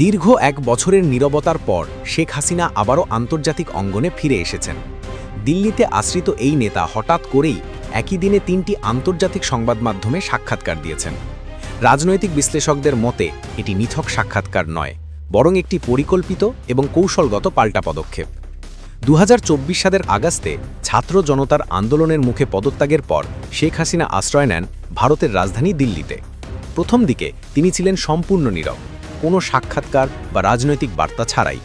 দীর্ঘ এক বছরের নীরবতার পর শেখ হাসিনা আবারও আন্তর্জাতিক অঙ্গনে ফিরে এসেছেন। দিল্লিতে আশ্রিত এই নেতা হঠাৎ করেই একই দিনে তিনটি আন্তর্জাতিক সংবাদ মাধ্যমে সাক্ষাৎকার দিয়েছেন। রাজনৈতিক বিশ্লেষকদের মতে, এটি নিছক সাক্ষাৎকার নয়, বরং একটি পরিকল্পিত এবং কৌশলগত পাল্টা পদক্ষেপ। দু হাজার চব্বিশ সালের আগস্টে ছাত্র জনতার আন্দোলনের মুখে পদত্যাগের পর শেখ হাসিনা আশ্রয় নেন ভারতের রাজধানী দিল্লিতে। প্রথম দিকে তিনি ছিলেন সম্পূর্ণ নীরব। কোনো সাক্ষাৎকার বা রাজনৈতিক বার্তা ছাড়াই।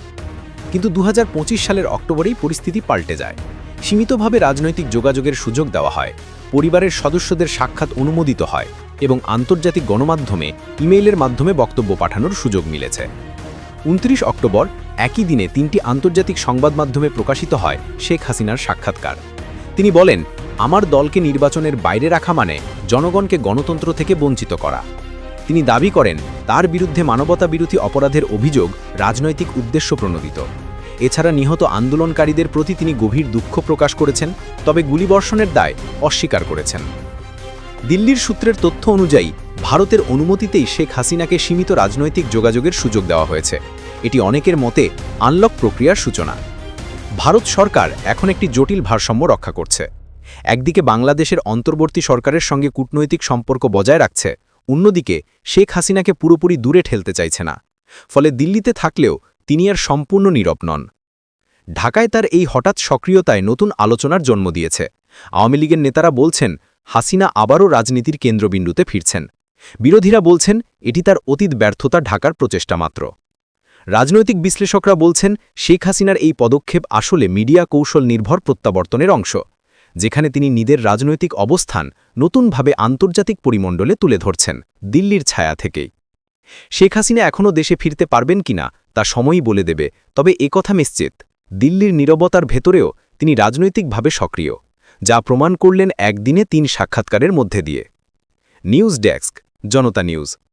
কিন্তু দু হাজার পঁচিশ সালের অক্টোবরেই পরিস্থিতি পাল্টে যায়। সীমিতভাবে রাজনৈতিক যোগাযোগের সুযোগ দেওয়া হয়, পরিবারের সদস্যদের সাক্ষাৎ অনুমোদিত হয় এবং আন্তর্জাতিক গণমাধ্যমে ইমেইলের মাধ্যমে বক্তব্য পাঠানোর সুযোগ মিলেছে। উনত্রিশ অক্টোবর, একই দিনে তিনটি আন্তর্জাতিক সংবাদ মাধ্যমে প্রকাশিত হয় শেখ হাসিনার সাক্ষাৎকার। তিনি বলেন, আমার দলকে নির্বাচনের বাইরে রাখা মানে জনগণকে গণতন্ত্র থেকে বঞ্চিত করা। তিনি দাবি করেন, তার বিরুদ্ধে মানবতা বিরোধী অপরাধের অভিযোগ রাজনৈতিক উদ্দেশ্য প্রণোদিত। এছাড়া নিহত আন্দোলনকারীদের প্রতি তিনি গভীর দুঃখ প্রকাশ করেছেন, তবে গুলিবর্ষণের দায় অস্বীকার করেছেন। দিল্লির সূত্রের তথ্য অনুযায়ী, ভারতের অনুমতিতেই শেখ হাসিনাকে সীমিত রাজনৈতিক যোগাযোগের সুযোগ দেওয়া হয়েছে। এটি অনেকের মতে আনলক প্রক্রিয়ার সূচনা। ভারত সরকার এখন একটি জটিল ভারসাম্য রক্ষা করছে। একদিকে বাংলাদেশের অন্তর্বর্তী সরকারের সঙ্গে কূটনৈতিক সম্পর্ক বজায় রাখছে অন্যদিকে, শেখ হাসিনাকে পুরোপুরি দূরে ঠেলতে চাইছে না। ফলে দিল্লিতে থাকলেও তিনি আর সম্পূর্ণ নীরব নন। ঢাকায় তার এই হঠাৎ সক্রিয়তায় নতুন আলোচনার জন্ম দিয়েছে। আওয়ামী লীগের নেতারা বলছেন, হাসিনা আবারও রাজনীতির কেন্দ্রবিন্দুতে ফিরছেন। বিরোধীরা বলছেন, এটি তার অতীত ব্যর্থতা ঢাকার প্রচেষ্টা মাত্র। রাজনৈতিক বিশ্লেষকরা বলছেন, শেখ হাসিনার এই পদক্ষেপ আসলে মিডিয়া কৌশল নির্ভর প্রত্যাবর্তনের অংশ। যেখানে তিনি নিজের রাজনৈতিক অবস্থান নতুনভাবে আন্তর্জাতিক পরিমণ্ডলে তুলে ধরছেন, দিল্লির ছায়া থেকেই। শেখ হাসিনা এখনও দেশে ফিরতে পারবেন কিনা তা সময়ই বলে দেবে, তবে একথা নিশ্চিত। দিল্লির নীরবতার ভেতরেও তিনি রাজনৈতিকভাবে সক্রিয়, যা প্রমাণ করলেন একদিনে তিন সাক্ষাৎকারের মধ্যে দিয়ে। News desk, Janata news.